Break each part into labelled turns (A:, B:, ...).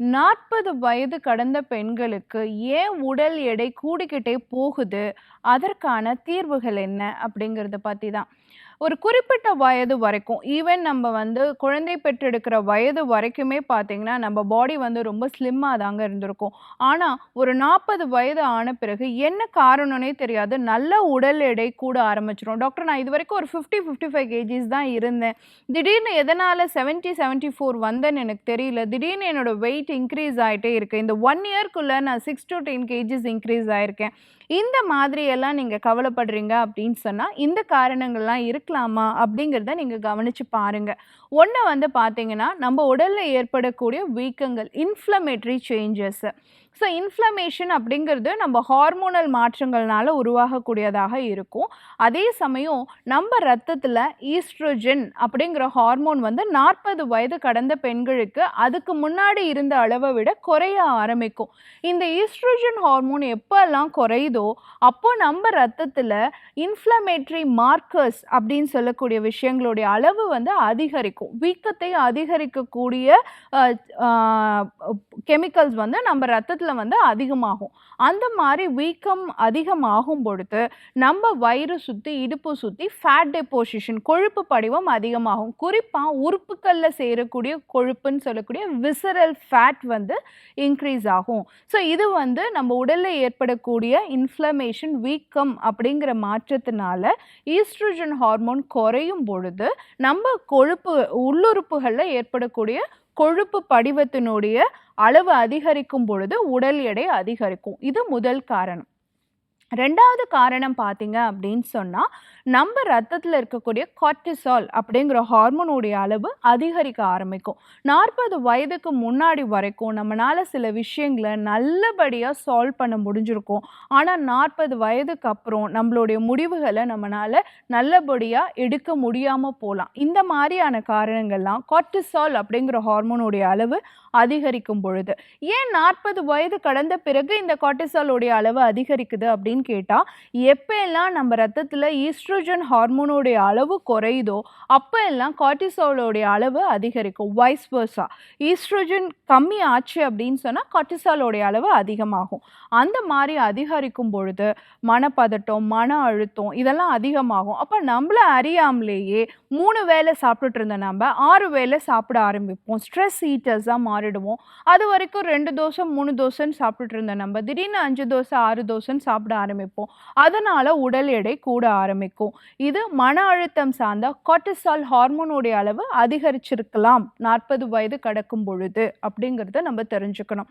A: நாற்பது வயது கடந்த பெண்களுக்கு ஏன் உடல் எடை கூடிக்கிட்டே போகுது? அதற்கான தீர்வுகள் என்ன? அப்படிங்கிறத பற்றி தான் ஒரு குறிப்பிட்ட வயது வரைக்கும் ஈவன் நம்ம வந்து குழந்தை பெற்றெடுக்கிற வயது வரைக்குமே பார்த்தீங்கன்னா நம்ம பாடி வந்து ரொம்ப ஸ்லிம்மாக தாங்க இருந்திருக்கும். ஆனால் ஒரு நாற்பது வயது ஆன பிறகு என்ன காரணம்னே தெரியாது. நல்ல உடல் எடை கூட ஆரம்பிச்சிடும் டாக்டர் நான் இது வரைக்கும் ஒரு ஃபிஃப்டி ஃபிஃப்டி ஃபைவ் கேஜிஸ் தான் இருந்தேன். திடீர்னு எதனால் செவன்ட்டி செவன்ட்டி ஃபோர் வந்தேன்னு எனக்கு தெரியல. திடீர்னு என்னோடய வெயிட் இன்க்ரீஸ் ஆகிட்டே இருக்கு. இந்த ஒன் இயர்க்குள்ளே நான் six to ten KGs increase ஆகிருக்கேன் இந்த மாதிரியெல்லாம் நீங்கள் கவலைப்படுறீங்க அப்படின்னு சொன்னால் இந்த காரணங்கள்லாம் இருக்கலாமா அப்படிங்கிறத நீங்கள் கவனித்து பாருங்கள் ஒன்று வந்து பார்த்தீங்கன்னா நம்ம உடலில் ஏற்படக்கூடிய வீக்கங்கள் இன்ஃப்ளமேட்ரி சேஞ்சஸ் ஸோ இன்ஃப்ளமேஷன் அப்படிங்கிறது நம்ம ஹார்மோனல் மாற்றங்கள்னால உருவாகக்கூடியதாக இருக்கும். அதே சமயம் நம்ம ரத்தத்தில் ஈஸ்ட்ரோஜன் அப்படிங்கிற ஹார்மோன் வந்து நாற்பது வயது கடந்த பெண்களுக்கு அதுக்கு முன்னாடி இருந்த அளவை விட குறைய ஆரம்பிக்கும். இந்த ஈஸ்ட்ரோஜன் ஹார்மோன் எப்போல்லாம் குறையுது அப்போ நம்ம ரத்தத்தில் இன்ஃப்ளமேட்ரி மார்க்கர்ஸ் அப்படின்னு சொல்லக்கூடிய விஷயங்களுடைய அளவு வந்து அதிகரிக்கும். வீக்கத்தை அதிகரிக்கக்கூடிய கெமிக்கல்ஸ் வந்து நம்ம ரத்தத்தில் வந்து அதிகமாகும். அந்த மாதிரி வீக்கம் அதிகமாகும் பொழுது நம்ம வயிறு சுற்றி இடுப்பு சுற்றி ஃபேட் டெப்போசிஷன் கொழுப்பு படிவம் அதிகமாகும். குறிப்பாக உறுப்புகளில் சேரக்கூடிய கொழுப்புன்னு சொல்லக்கூடிய விசரல் ஃபேட் வந்து இன்க்ரீஸ் ஆகும். ஸோ இது வந்து நம்ம உடலில் ஏற்படக்கூடிய இன்ஃப்ளமேஷன் வீக்கம் அப்படிங்கிற மாற்றத்தினால ஈஸ்ட்ரோஜன் ஹார்மோன் குறையும் பொழுது நம்ம கொழுப்பு உள்ளுறுப்புகளில் ஏற்படக்கூடிய கொழுப்பு படிவத்தினுடைய அளவு அதிகரிக்கும் பொழுது உடல் எடை அதிகரிக்கும். இது முதல் காரணம். ரெண்டாவது காரணம் பார்த்தீங்க அப்படின்னு சொன்னால் நம்ம ரத்தத்தில் இருக்கக்கூடிய கார்டிசால் அப்படிங்கிற ஹார்மோனுடைய அளவு அதிகரிக்க ஆரம்பிக்கும். நாற்பது வயதுக்கு முன்னாடி வரைக்கும் நம்மளால் சில விஷயங்களை நல்லபடியாக சால்வ் பண்ண முடிஞ்சிருக்கும். ஆனால் நாற்பது வயதுக்கு அப்புறம் நம்மளுடைய முடிவுகளை நம்மளால் நல்லபடியாக எடுக்க முடியாமல் போகலாம் இந்த மாதிரியான காரணங்கள்லாம் கார்டிசால் அப்படிங்கிற ஹார்மோனுடைய அளவு அதிகரிக்கும் பொழுது. ஏன் நாற்பது வயது கடந்த பிறகு இந்த கார்டிசாலோடைய அளவு அதிகரிக்குது அப்படின்னு கேட்டால் எப்போ எல்லாம் நம்ம ரத்தத்தில் ஈஸ்ட்ரோஜன் ஹார்மோனோடைய அளவு குறையுதோ அப்போ எல்லாம் கார்டிசாலோடைய அளவு அதிகரிக்கும். வைஸ் வர்ஸா ஈஸ்ட்ரோஜன் கம்மி ஆச்சு அப்படின்னு சொன்னால் கார்டிசாலோடைய அளவு அதிகமாகும். அந்த மாதிரி அதிகரிக்கும் பொழுது மனப்பதட்டம் மன அழுத்தம் இதெல்லாம் அதிகமாகும். அப்போ நம்மள அறியாமலேயே மூணு வேளை சாப்பிட்டுட்டு இருந்த நம்ம ஆறு வேளை சாப்பிட ஆரம்பிப்போம். ஸ்ட்ரெஸ் ஈட்டர்ஸாக மாறிடுவோம். அது வரைக்கும் ரெண்டு தோசை மூணு தோசைன்னு சாப்பிட்டுட்டு இருந்த நம்ம திடீர்னு அஞ்சு தோசை ஆறு தோசைன்னு சாப்பிட ஆரம்பிப்போம். அதனால் உடல் எடை கூட ஆரம்பிக்கும். இது மன அழுத்தம் சார்ந்த கார்டிசால் ஹார்மோனுடைய அளவு அதிகரிச்சிருக்கலாம். நாற்பது வயது கடக்கும் பொழுது அப்படிங்கிறத நம்ம தெரிஞ்சுக்கணும்.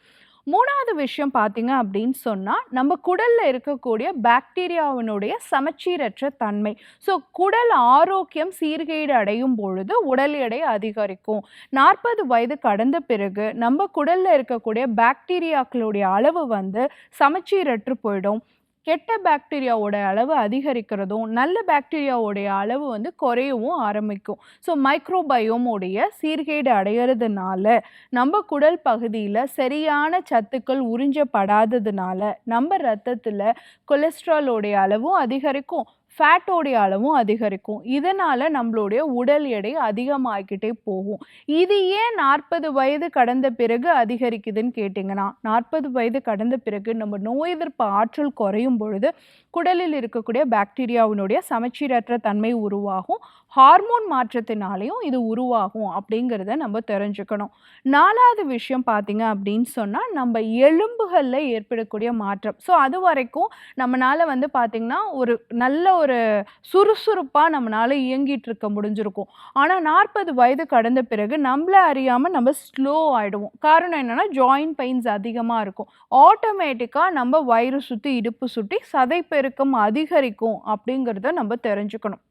A: மூணாவது விஷயம் பார்த்தீங்க அப்படின்னு சொன்னால் நம்ம குடலில் இருக்கக்கூடிய பாக்டீரியாவினுடைய சமச்சீரற்ற தன்மை. ஸோ குடல் ஆரோக்கியம் சீர்கேடு அடையும் பொழுது உடல் எடை அதிகரிக்கும். நாற்பது வயது கடந்த பிறகு நம்ம குடலில் இருக்கக்கூடிய பாக்டீரியாக்களுடைய அளவு வந்து சமச்சீரற்று போயிடும். கெட்ட பாக்டீரியாவோட அளவு அதிகரிக்கிறதும் நல்ல பாக்டீரியாவோடைய அளவு வந்து குறையவும் ஆரம்பிக்கும். ஸோ மைக்ரோபயோமோடைய சீர்கேடு அடையிறதுனால நம்ம குடல் பகுதியில் சரியான சத்துக்கள் உறிஞ்சப்படாததுனால நம்ம ரத்தத்தில் கொலஸ்ட்ராலோடைய அளவும் அதிகரிக்கும். ஃபேட்டோடைய அளவும் அதிகரிக்கும். இதனால் நம்மளுடைய உடல் எடை அதிகமாகிக்கிட்டே போகும். இது ஏன் நாற்பது வயது கடந்த பிறகு அதிகரிக்குதுன்னு கேட்டிங்கன்னா நாற்பது வயது கடந்த பிறகு நம்ம நோய் எதிர்ப்பு ஆற்றல் குறையும் பொழுது குடலில் இருக்கக்கூடிய பாக்டீரியாவினுடைய சமச்சீரற்ற தன்மை உருவாகும். ஹார்மோன் மாற்றத்தினாலையும் இது உருவாகும் அப்படிங்கிறத நம்ம தெரிஞ்சுக்கணும். நாலாவது விஷயம் பார்த்தீங்க அப்படின்னு சொன்னால் நம்ம எலும்புகளில் ஏற்படக்கூடிய மாற்றம். ஸோ அது வரைக்கும் நம்மளால் வந்து பார்த்திங்கன்னா ஒரு நல்ல ஒரு சுறுசுறுப்பாக நம்மளால் இயங்கிட்டு இருக்க முடிஞ்சிருக்கும். ஆனால் நாற்பது வயது கடந்த பிறகு நம்மள அறியாமல் நம்ம ஸ்லோ ஆகிடுவோம் காரணம் என்னென்னா ஜாயிண்ட் பெயின்ஸ் அதிகமாக இருக்கும். ஆட்டோமேட்டிக்காக நம்ம வயிறு சுற்றி இடுப்பு சுற்றி சதைப்பெருக்கம் அதிகரிக்கும் அப்படிங்கிறத நம்ம தெரிஞ்சுக்கணும்.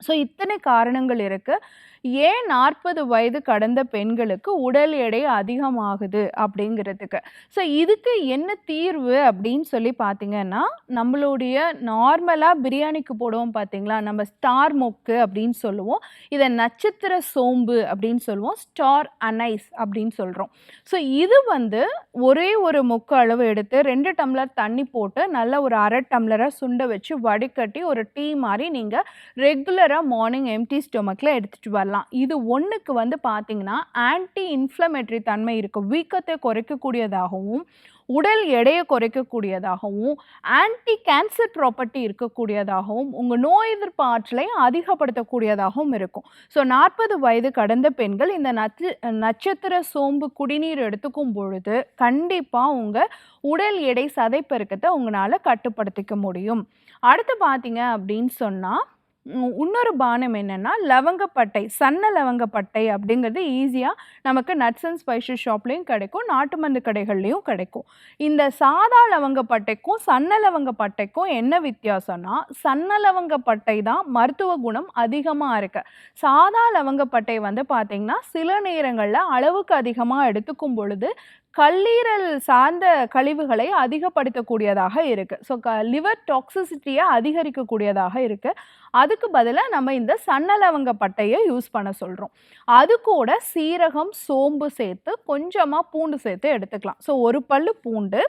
A: ஸோ இத்தனை காரணங்கள் இருக்குது ஏன் நாற்பது வயது கடந்த பெண்களுக்கு உடல் எடை அதிகமாகுது அப்படிங்கிறதுக்கு? ஸோ இதுக்கு என்ன தீர்வு அப்படின்னு சொல்லி பார்த்தீங்கன்னா நம்மளுடைய நார்மலாக பிரியாணிக்கு போடுவோம் பார்த்தீங்களா? நம்ம ஸ்டார் மொக்கு அப்படின்னு சொல்லுவோம். இதை நட்சத்திர சோம்பு அப்படின்னு சொல்லுவோம். ஸ்டார் அனைஸ் அப்படின்னு சொல்கிறோம் ஸோ இது வந்து ஒரே ஒரு மொக்கு அளவு எடுத்து ரெண்டு டம்ளர் தண்ணி போட்டு நல்லா ஒரு அரை டம்ளராக சுண்ட வச்சு வடிகட்டி ஒரு டீ மாதிரி நீங்கள் ரெகுலராக மார்னிங் எம்டி ஸ்டொமக்கில் எடுத்துகிட்டு வரலாம். இது ஒன்றுக்கு வந்து பார்த்திங்கன்னா ஆன்டி இன்ஃப்ளமேட்டரி தன்மை இருக்குது வீக்கத்தை குறைக்கக்கூடியதாகவும் உடல் எடையை குறைக்கக்கூடியதாகவும் ஆன்டி கேன்சர் ப்ராப்பர்ட்டி இருக்கக்கூடியதாகவும் உங்கள் நோய் எதிர்ப்பு ஆற்றலை அதிகப்படுத்தக்கூடியதாகவும் இருக்கும். ஸோ நாற்பது வயது கடந்த பெண்கள் இந்த நச்சு நட்சத்திர சோம்பு குடிநீர் எடுத்துக்கும் பொழுது கண்டிப்பாக உங்கள் உடல் எடை சதைப்பெருக்கத்தை உங்களால் கட்டுப்படுத்திக்க முடியும். அடுத்து பார்த்தீங்க அப்படின்னு சொன்னால் இன்னொரு பானம் என்னென்னா லவங்கப்பட்டை சன்ன லவங்கப்பட்டை அப்படிங்கிறது ஈஸியாக நமக்கு நட்ஸ் அண்ட் ஸ்பைசஸ் ஷாப்லேயும் கிடைக்கும் நாட்டு மருந்து கடைகள்லையும் கிடைக்கும். இந்த சாதா லவங்கப்பட்டைக்கும் சன்ன லவங்கப்பட்டைக்கும் என்ன வித்தியாசம்னா சன்ன லவங்கப்பட்டை தான் மருத்துவ குணம் அதிகமாக இருக்கு. சாதா லவங்கப்பட்டை வந்து பார்த்திங்கன்னா சில நேரங்களில் அளவுக்கு அதிகமாக எடுத்துக்கும் பொழுது கல்லீரல் சார்ந்த கழிவுகளை அதிகப்படுத்தக்கூடியதாக இருக்குது ஸோ க லிவர் டாக்ஸிசிட்டியை அதிகரிக்கக்கூடியதாக இருக்குது அதுக்கு பதிலாக நம்ம இந்த சன்னலவங்க பட்டையை யூஸ் பண்ண சொல்கிறோம் அது கூட சீரகம் சோம்பு சேர்த்து கொஞ்சமாக பூண்டு சேர்த்து எடுத்துக்கலாம். ஸோ ஒரு பல்லு பூண்டு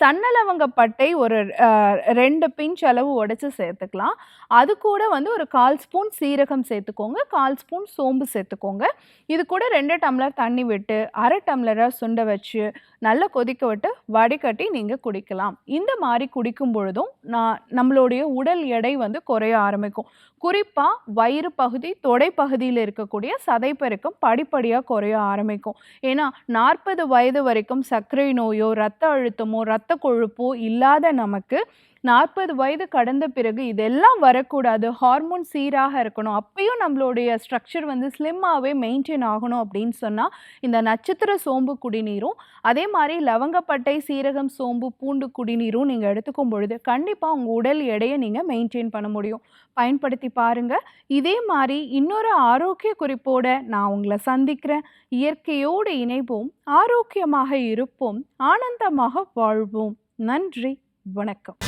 A: சன்னலவங்க பட்டை ஒரு ரெண்டு பிஞ்ச் அளவு உடச்சி சேர்த்துக்கலாம். அது கூட வந்து ஒரு கால் ஸ்பூன் சீரகம் சேர்த்துக்கோங்க கால் ஸ்பூன் சோம்பு சேர்த்துக்கோங்க. இது கூட ரெண்டு டம்ளர் தண்ணி விட்டு அரை டம்ளராக சுண்ட வச்சு நல்லா கொதிக்க விட்டு வடிகட்டி நீங்கள் குடிக்கலாம். இந்த மாதிரி குடிக்கும் பொழுதும் நான் நம்மளுடைய உடல் எடை வந்து குறைய ஆரம்பிக்கும். குறிப்பாக வயிறு பகுதி தொடை பகுதியில் இருக்கக்கூடிய சதைப்பெருக்கம் படிப்படியாக குறைய ஆரம்பிக்கும். ஏன்னா நாற்பது வயது வரைக்கும் சர்க்கரை நோயோ ரத்த அழுத்தமோ ரத்த கொழுப்போ இல்லாத நமக்கு நாற்பது வயது கடந்த பிறகு இதெல்லாம் வரக்கூடாது. ஹார்மோன் சீராக இருக்கணும். அப்பயும் நம்மளுடைய ஸ்ட்ரக்சர் வந்து ஸ்லிம்மாகவே மெயின்டைன் ஆகணும் அப்படின்னு சொன்னால் இந்த நட்சத்திர சோம்பு குடிநீரும் அதே மாதிரி லவங்கப்பட்டை சீரகம் சோம்பு பூண்டு குடிநீரும் நீங்கள் எடுத்துக்கும் பொழுது கண்டிப்பாக உங்கள் உடல் எடையை நீங்கள் மெயின்டைன் பண்ண முடியும். பயன்படுத்தி பாருங்கள் இதே மாதிரி இன்னொரு ஆரோக்கிய குறிப்போடு நான் உங்களை சந்திக்கிறேன். இயற்கையோடு இணைப்போம் ஆரோக்கியமாக இருப்போம். ஆனந்தமாக வாழ்வோம். நன்றி. வணக்கம்.